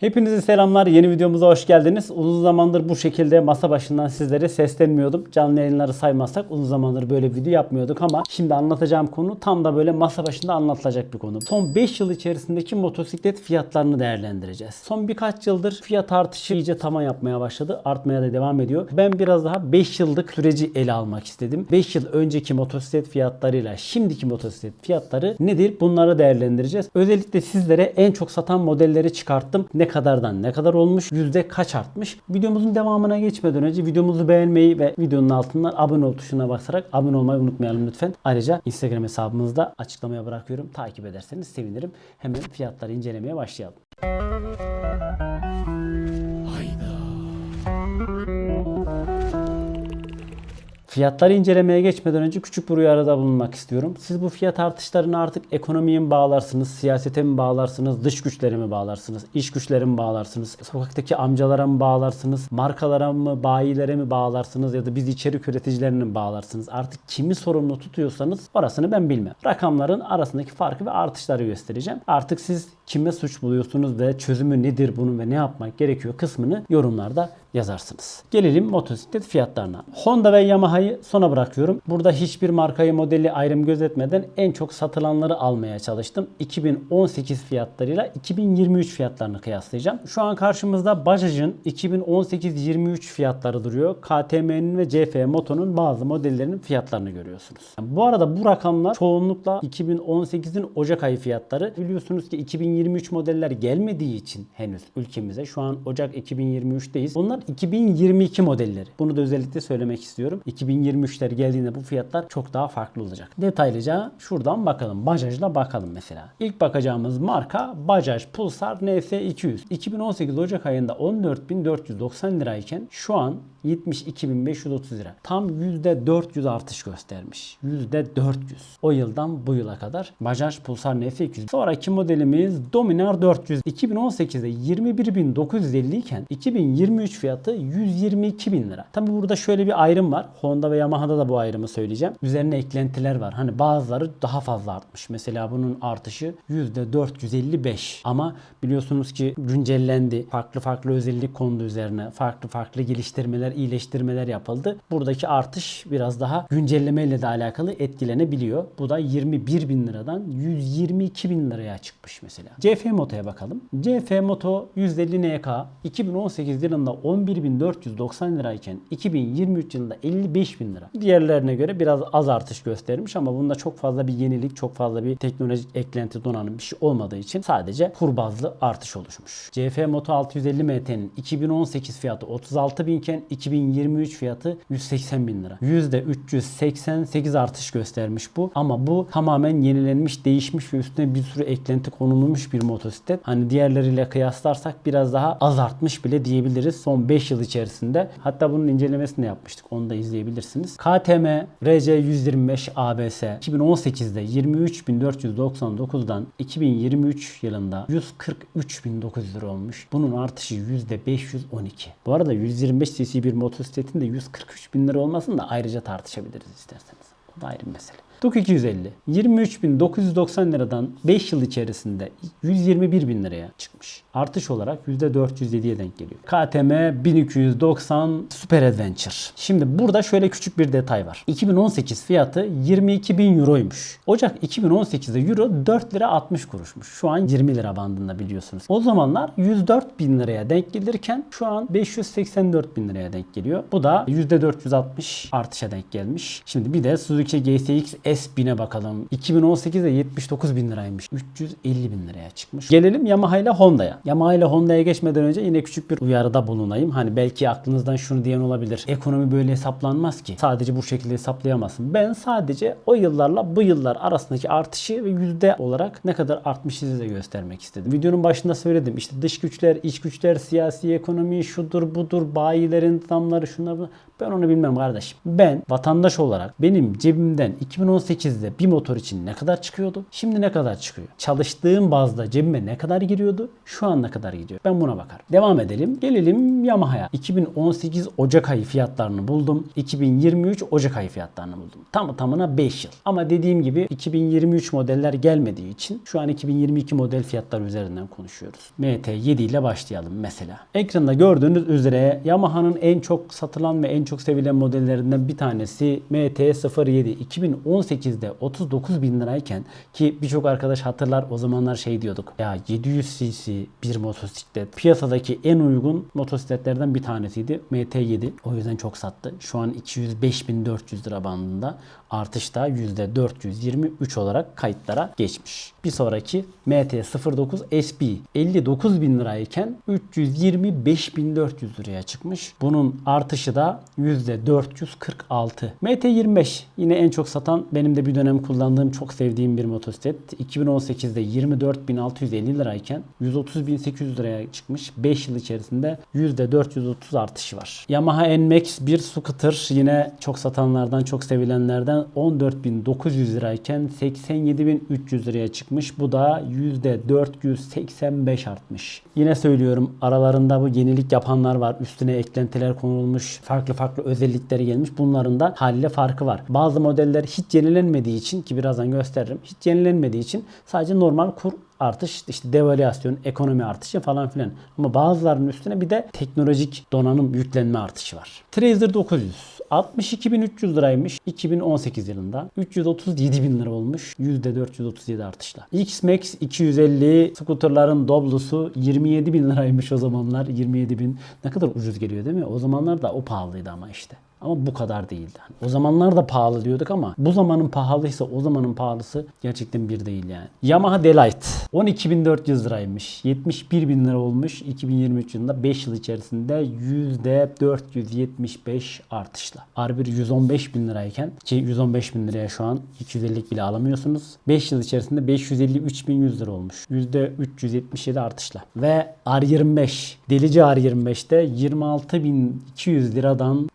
Hepinize selamlar. Yeni videomuza hoş geldiniz. Uzun zamandır bu şekilde masa başından sizlere seslenmiyordum. Canlı yayınları saymazsak uzun zamandır böyle video yapmıyorduk ama şimdi anlatacağım konu tam da böyle masa başında anlatılacak bir konu. Son 5 yıl içerisindeki motosiklet fiyatlarını değerlendireceğiz. Son birkaç yıldır fiyat artışı iyice tavan yapmaya başladı. Artmaya da devam ediyor. Ben biraz daha 5 yıllık süreci ele almak istedim. 5 yıl önceki motosiklet fiyatlarıyla şimdiki motosiklet fiyatları nedir? Bunları değerlendireceğiz. Özellikle sizlere en çok satan modelleri çıkarttım. Ne kadardan ne kadar olmuş, yüzde kaç artmış. Videomuzun devamına geçmeden önce videomuzu beğenmeyi ve videonun altından abone ol tuşuna basarak abone olmayı unutmayalım lütfen. Ayrıca Instagram hesabımızda açıklamaya bırakıyorum. Takip ederseniz sevinirim. Hemen fiyatları incelemeye başlayalım. Fiyatları incelemeye geçmeden önce küçük bir uyarıda bulunmak istiyorum. Siz bu fiyat artışlarını artık ekonomiye mi bağlarsınız, siyasete mi bağlarsınız, dış güçlere mi bağlarsınız, iş güçlere mi bağlarsınız, sokaktaki amcalara mı bağlarsınız, markalara mı, bayilere mi bağlarsınız ya da biz içerik üreticilerine mi bağlarsınız? Artık kimi sorumlu tutuyorsanız orasını ben bilmem. Rakamların arasındaki farkı ve artışları göstereceğim. Artık siz kime suç buluyorsunuz ve çözümü nedir bunun ve ne yapmak gerekiyor kısmını yorumlarda yazarsınız. Gelelim motosiklet fiyatlarına. Honda ve Yamaha'yı sona bırakıyorum. Burada hiçbir markayı modeli ayrım gözetmeden en çok satılanları almaya çalıştım. 2018 fiyatlarıyla 2023 fiyatlarını kıyaslayacağım. Şu an karşımızda Bajaj'ın 2018-23 fiyatları duruyor. KTM'nin ve CF Moto'nun bazı modellerinin fiyatlarını görüyorsunuz. Bu arada bu rakamlar çoğunlukla 2018'in Ocak ayı fiyatları. Biliyorsunuz ki 2023 modeller gelmediği için henüz ülkemize şu an Ocak 2023'teyiz. Bunlar 2022 modelleri. Bunu da özellikle söylemek istiyorum. 2023'ler geldiğinde bu fiyatlar çok daha farklı olacak. Detaylıca şuradan bakalım. Bajaj'la bakalım mesela. İlk bakacağımız marka Bajaj Pulsar NS200. 2018 Ocak ayında 14.490 lirayken şu an 72.530 lira. Tam %400 artış göstermiş. %400. O yıldan bu yıla kadar Bajaj Pulsar NS200. Sonraki modelimiz Dominar 400. 2018'de 21.950 iken 2023 fiyatı 122.000 lira. Tabi burada şöyle bir ayrım var. Honda ve Yamaha'da da bu ayrımı söyleyeceğim. Üzerine eklentiler var. Hani bazıları daha fazla artmış. Mesela bunun artışı %455. Ama biliyorsunuz ki güncellendi. Farklı farklı özellik kondu üzerine. Farklı farklı geliştirmeler, iyileştirmeler yapıldı. Buradaki artış biraz daha güncellemeyle de alakalı etkilenebiliyor. Bu da 21 bin liradan 122 bin liraya çıkmış mesela. CF Moto'ya bakalım. CF Moto 150 NK 2018 yılında 11.490 lirayken 2023 yılında 55 bin lira. Diğerlerine göre biraz az artış göstermiş ama bunda çok fazla bir yenilik, çok fazla bir teknolojik eklenti donanım bir şey olmadığı için sadece kur bazlı artış oluşmuş. CF Moto 650 MT'nin 2018 fiyatı 36 bin iken 2023 fiyatı 180 bin lira. %388 artış göstermiş bu. Ama bu tamamen yenilenmiş, değişmiş ve üstüne bir sürü eklenti konulmuş bir motosiklet. Hani diğerleriyle kıyaslarsak biraz daha az artmış bile diyebiliriz son 5 yıl içerisinde. Hatta bunun incelemesini de yapmıştık. Onu da izleyebilirsiniz. KTM RC 125 ABS 2018'de 23.499'dan 2023 yılında 143.900 lira olmuş. Bunun artışı %512. Bu arada 125 cc bir motosikletin de 143 bin lira olmasını da ayrıca tartışabiliriz isterseniz. Bu da ayrı bir mesele. Duk 250 23.990 liradan 5 yıl içerisinde 121 bin liraya çıkmış. Artış olarak %407'ye denk geliyor. KTM 1290 Super Adventure. Şimdi burada şöyle küçük bir detay var. 2018 fiyatı 22 bin euroymuş. Ocak 2018'de euro 4 lira 60 kuruşmuş. Şu an 20 lira bandında biliyorsunuz. O zamanlar 104 bin liraya denk gelirken şu an 584 bin liraya denk geliyor. Bu da %460 artışa denk gelmiş. Şimdi bir de Suzuki GSX S1000'e bakalım. 2018'de 79 bin liraymış. 350 bin liraya çıkmış. Gelelim Yamaha ile Honda'ya. Yamaha ile Honda'ya geçmeden önce yine küçük bir uyarıda bulunayım. Hani belki aklınızdan şunu diyen olabilir. Ekonomi böyle hesaplanmaz ki. Sadece bu şekilde hesaplayamazsın. Ben sadece o yıllarla bu yıllar arasındaki artışı ve yüzde olarak ne kadar artmış size göstermek istedim. Videonun başında söyledim. İşte dış güçler, iç güçler, siyasi ekonomi, şudur budur, bayilerin zamları şunlar bunlar. Ben onu bilmem kardeşim. Ben vatandaş olarak benim cebimden 2018'de bir motor için ne kadar çıkıyordu? Şimdi ne kadar çıkıyor? Çalıştığım bazda cebime ne kadar giriyordu? Şu an ne kadar gidiyor? Ben buna bakarım. Devam edelim. Gelelim Yamaha'ya. 2018 Ocak ayı fiyatlarını buldum. 2023 Ocak ayı fiyatlarını buldum. Tamı tamına 5 yıl. Ama dediğim gibi 2023 modeller gelmediği için şu an 2022 model fiyatlar üzerinden konuşuyoruz. MT7 ile başlayalım mesela. Ekranda gördüğünüz üzere Yamaha'nın en çok satılan ve en çok sevilen modellerinden bir tanesi MT-07. 2018'de 39 bin lirayken ki birçok arkadaş hatırlar o zamanlar şey diyorduk. Ya 700 cc bir motosiklet piyasadaki en uygun motosikletlerden bir tanesiydi. MT7. O yüzden çok sattı. Şu an 205.400 lira bandında artışta %423 olarak kayıtlara geçmiş. Bir sonraki MT-09 SB 59 bin lirayken 325.400 liraya çıkmış. Bunun artışı da %446. MT-25 yine en çok satan benim de bir dönem kullandığım çok sevdiğim bir motosiklet. 2018'de 24.650 lirayken 130.800 liraya çıkmış. 5 yıl içerisinde %430 artışı var. Yamaha NMAX bir scooter yine çok satanlardan çok sevilenlerden 14.900 lirayken 87.300 liraya çıkmış. Bu da %485 artmış. Yine söylüyorum aralarında bu yenilik yapanlar var. Üstüne eklentiler konulmuş. Farklı farklı özellikleri gelmiş. Bunların da haliyle farkı var. Bazı modeller hiç yenilenmediği için ki birazdan gösteririm. Hiç yenilenmediği için sadece normal kur artış, işte devalüasyon, ekonomi artışı falan filan. Ama bazılarının üstüne bir de teknolojik donanım yüklenme artışı var. Tracer 900 62.300 liraymış 2018 yılında. 337 bin lira olmuş. %437 artışla. X-Max 250 skuterların Doblo'su 27 bin liraymış o zamanlar. 27 bin ne kadar ucuz geliyor değil mi? O zamanlar da o pahalıydı ama işte. Ama bu kadar değildi. O zamanlar da pahalı diyorduk ama bu zamanın pahalıysa o zamanın pahalısı gerçekten bir değil yani. Yamaha Delight 12.400 liraymış. 71 bin lira olmuş 2023 yılında 5 yıl içerisinde %475 artışla. R1 115 bin lirayken ki 115 bin liraya şu an 250'lik bile alamıyorsunuz. 5 yıl içerisinde 553.100 lira olmuş. %377 artışla. Ve R25 delici R25'te 26.200 liradan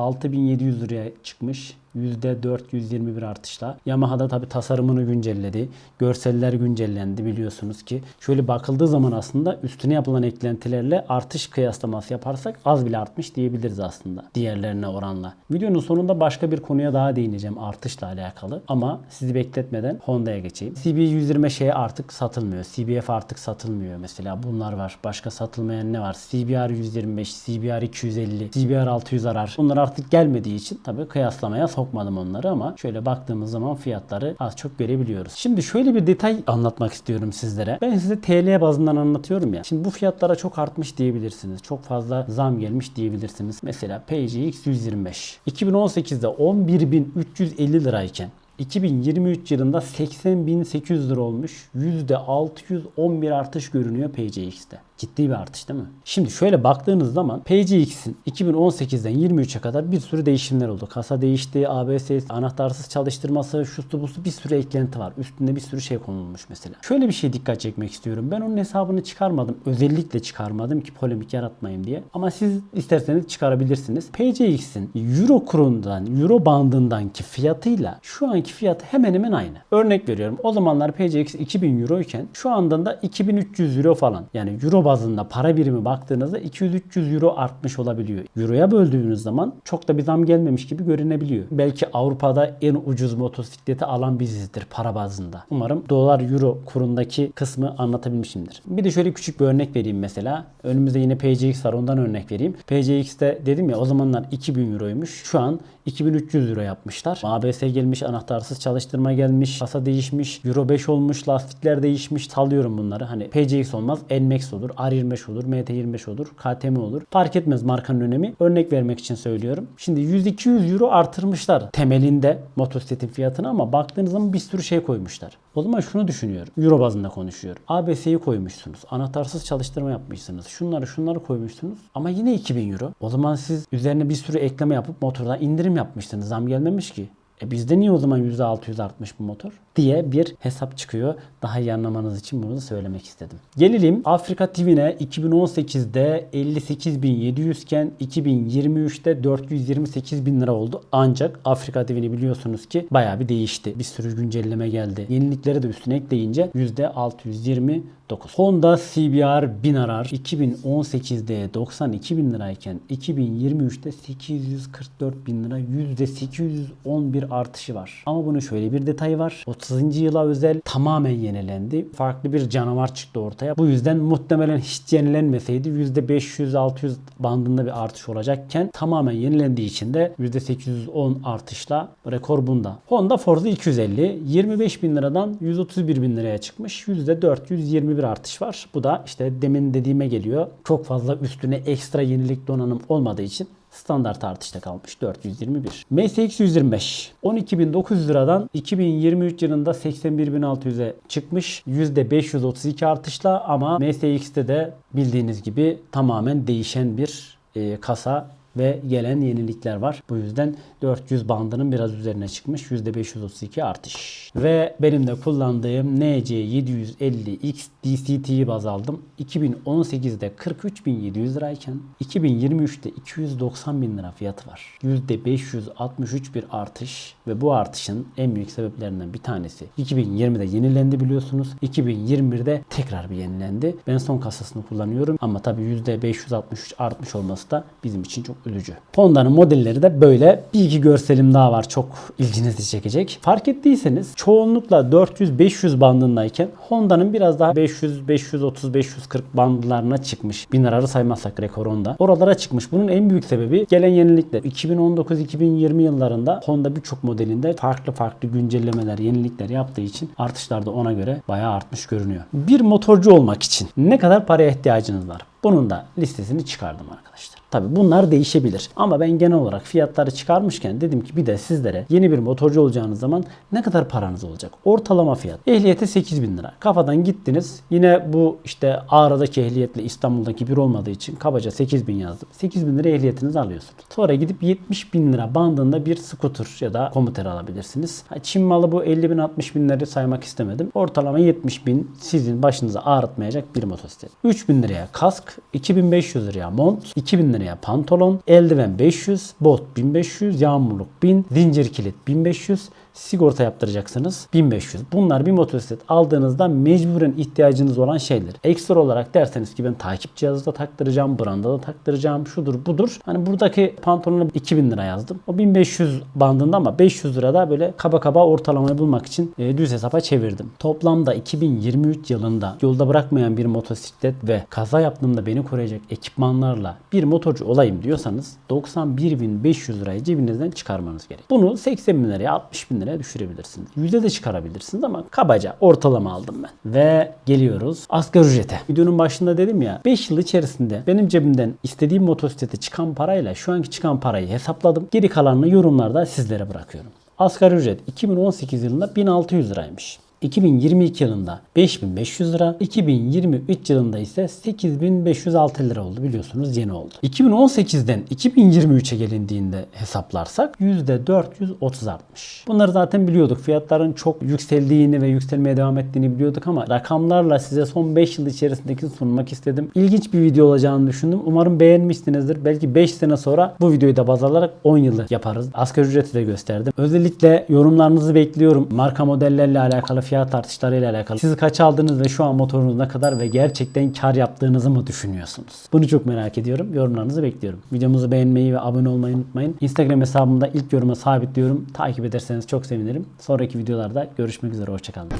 136.700 liraya çıkmış. %421 artışla. Yamaha'da tabi tasarımını güncelledi. Görseller güncellendi biliyorsunuz ki. Şöyle bakıldığı zaman aslında üstüne yapılan eklentilerle artış kıyaslaması yaparsak az bile artmış diyebiliriz aslında. Diğerlerine oranla. Videonun sonunda başka bir konuya daha değineceğim artışla alakalı. Ama sizi bekletmeden Honda'ya geçeyim. CB 120 şey artık satılmıyor. CBF artık satılmıyor mesela. Bunlar var. Başka satılmayan ne var? CBR 125, CBR 250, CBR 600 arar. Bunlar artık gelmediği için tabi kıyaslamaya sokmadım onları ama şöyle baktığımız zaman fiyatları az çok görebiliyoruz. Şimdi şöyle bir detay anlatmak istiyorum sizlere. Ben size TL bazından anlatıyorum ya. Şimdi bu fiyatlara çok artmış diyebilirsiniz. Çok fazla zam gelmiş diyebilirsiniz. Mesela PCX 125. 2018'de 11.350 lirayken 2023 yılında 80.800 lira olmuş. %611 artış görünüyor PCX'te. Ciddi bir artış değil mi? Şimdi şöyle baktığınız zaman PCX'in 2018'den 23'e kadar bir sürü değişimler oldu. Kasa değişti, ABS, anahtarsız çalıştırması, şusu busu bir sürü eklenti var. Üstünde bir sürü şey konulmuş mesela. Şöyle bir şey dikkat çekmek istiyorum. Ben onun hesabını çıkarmadım. Özellikle çıkarmadım ki polemik yaratmayayım diye. Ama siz isterseniz çıkarabilirsiniz. PCX'in Euro kurundan, Euro bandından ki fiyatıyla şu anki fiyat hemen hemen aynı. Örnek veriyorum. O zamanlar PCX 2000 Euro iken şu anda da 2300 Euro falan. Yani Euro bazında para birimi baktığınızda 200-300 Euro artmış olabiliyor. Euroya böldüğünüz zaman çok da bir zam gelmemiş gibi görünebiliyor. Belki Avrupa'da en ucuz motosikleti alan bizizdir para bazında. Umarım dolar euro kurundaki kısmı anlatabilmişimdir. Bir de şöyle küçük bir örnek vereyim mesela. Önümüzde yine PCX var ondan örnek vereyim. PCX'te dedim ya o zamanlar 2000 Euro'ymuş. Şu an 2300 Euro yapmışlar. ABS gelmiş, anahtarsız çalıştırma gelmiş, kasa değişmiş, Euro 5 olmuş, lastikler değişmiş. Sallıyorum bunları. Hani PCX olmaz, NMAX olur, R25 olur, MT25 olur, KTM olur. Fark etmez markanın önemi. Örnek vermek için söylüyorum. Şimdi 100-200 Euro artırmışlar temelinde motosikletin fiyatını ama baktığınız zaman bir sürü şey koymuşlar. O zaman şunu düşünüyorum. Euro bazında konuşuyorum. ABS'yi koymuşsunuz. Anahtarsız çalıştırma yapmışsınız. Şunları şunları koymuşsunuz. Ama yine 2000 Euro. O zaman siz üzerine bir sürü ekleme yapıp motordan indirim yapmışsınız. Zam gelmemiş ki. E bizde niye o zaman %600 artmış bu motor? diye bir hesap çıkıyor. Daha iyi anlamanız için bunu da söylemek istedim. Gelelim Afrika TV'ne 2018'de 58.700 iken 2023'te 428 bin lira oldu. Ancak Afrika TV'ni biliyorsunuz ki bayağı bir değişti. Bir sürü güncelleme geldi. Yenilikleri de üstüne ekleyince %620 9. Honda CBR 1000 arar 2018'de 92 bin lirayken 2023'te 844 bin lira %811 artışı var. Ama bunun şöyle bir detayı var. 30. yıla özel tamamen yenilendi. Farklı bir canavar çıktı ortaya. Bu yüzden muhtemelen hiç yenilenmeseydi %500-600 bandında bir artış olacakken tamamen yenilendiği için de %810 artışla rekor bunda. Honda Forza 250 25 bin liradan 131 bin liraya çıkmış. %421 bir artış var. Bu da işte demin dediğime geliyor. Çok fazla üstüne ekstra yenilik donanım olmadığı için standart artışta kalmış 421. MSX 125 12.900 liradan 2023 yılında 81.600'e çıkmış. %532 artışla ama MSX'te de bildiğiniz gibi tamamen değişen bir e, kasa ve gelen yenilikler var. Bu yüzden 400 bandının biraz üzerine çıkmış. %532 artış. Ve benim de kullandığım NC750X DCT'yi baz aldım. 2018'de 43.700 lirayken 2023'te 290 bin lira fiyatı var. %563 bir artış ve bu artışın en büyük sebeplerinden bir tanesi 2020'de yenilendi biliyorsunuz. 2021'de tekrar bir yenilendi. Ben son kasasını kullanıyorum ama tabii %563 artmış olması da bizim için çok üzücü. Honda'nın modelleri de böyle. Bir iki görselim daha var çok ilginizi çekecek. Fark ettiyseniz çoğunlukla 400-500 bandındayken Honda'nın biraz daha 500, 530, 540 bandlarına çıkmış. 1000 liraları saymazsak rekor Honda. Oralara çıkmış. Bunun en büyük sebebi gelen yenilikler. 2019-2020 yıllarında Honda birçok modelinde farklı farklı güncellemeler, yenilikler yaptığı için artışlar da ona göre bayağı artmış görünüyor. Bir motorcu olmak için ne kadar paraya ihtiyacınız var? Bunun da listesini çıkardım arkadaşlar. Tabi bunlar değişebilir. Ama ben genel olarak fiyatları çıkarmışken dedim ki bir de sizlere yeni bir motorcu olacağınız zaman ne kadar paranız olacak? Ortalama fiyat. Ehliyete 8 bin lira. Kafadan gittiniz. Yine bu işte Ağrı'daki ehliyetle İstanbul'daki bir olmadığı için kabaca 8 bin yazdım. 8 bin lira ehliyetinizi alıyorsunuz. Sonra gidip 70 bin lira bandında bir scooter ya da komuter alabilirsiniz. Çin malı bu 50 bin 60 binleri saymak istemedim. Ortalama 70 bin sizin başınıza ağrıtmayacak bir motosiklet. 3 bin liraya kask, 2500 liraya mont, 2000 liraya pantolon, eldiven 500, bot 1500, yağmurluk 1000, zincir kilit 1500, sigorta yaptıracaksınız 1500. Bunlar bir motosiklet aldığınızda mecburen ihtiyacınız olan şeyler. Ekstra olarak derseniz ki ben takip cihazı da taktıracağım, branda da taktıracağım, şudur budur. Hani buradaki pantolona 2000 lira yazdım. O 1500 bandında ama 500 lira da böyle kaba kaba ortalamayı bulmak için e, düz hesaba çevirdim. Toplamda 2023 yılında yolda bırakmayan bir motosiklet ve kaza yaptığımda beni koruyacak ekipmanlarla bir motorcu olayım diyorsanız 91.500 lirayı cebinizden çıkarmanız gerek. Bunu 80 bin liraya 60 bin liraya düşürebilirsiniz. Yüzde de çıkarabilirsiniz ama kabaca ortalama aldım ben. Ve geliyoruz asgari ücrete. Videonun başında dedim ya 5 yıl içerisinde benim cebimden istediğim motosiklete çıkan parayla şu anki çıkan parayı hesapladım. Geri kalanını yorumlarda sizlere bırakıyorum. Asgari ücret 2018 yılında 1600 liraymış. 2022 yılında 5500 lira, 2023 yılında ise 8506 lira oldu biliyorsunuz yeni oldu. 2018'den 2023'e gelindiğinde hesaplarsak %430 artmış. Bunları zaten biliyorduk. Fiyatların çok yükseldiğini ve yükselmeye devam ettiğini biliyorduk ama rakamlarla size son 5 yıl içerisindeki sunmak istedim. İlginç bir video olacağını düşündüm. Umarım beğenmişsinizdir. Belki 5 sene sonra bu videoyu da baz alarak 10 yılı yaparız. Asgari ücreti de gösterdim. Özellikle yorumlarınızı bekliyorum. Marka modellerle alakalı fiyat artışlarıyla alakalı. Siz kaç aldınız ve şu an motorunuz ne kadar ve gerçekten kar yaptığınızı mı düşünüyorsunuz? Bunu çok merak ediyorum. Yorumlarınızı bekliyorum. Videomuzu beğenmeyi ve abone olmayı unutmayın. Instagram hesabımda ilk yoruma sabitliyorum. Takip ederseniz çok sevinirim. Sonraki videolarda görüşmek üzere. Hoşçakalın.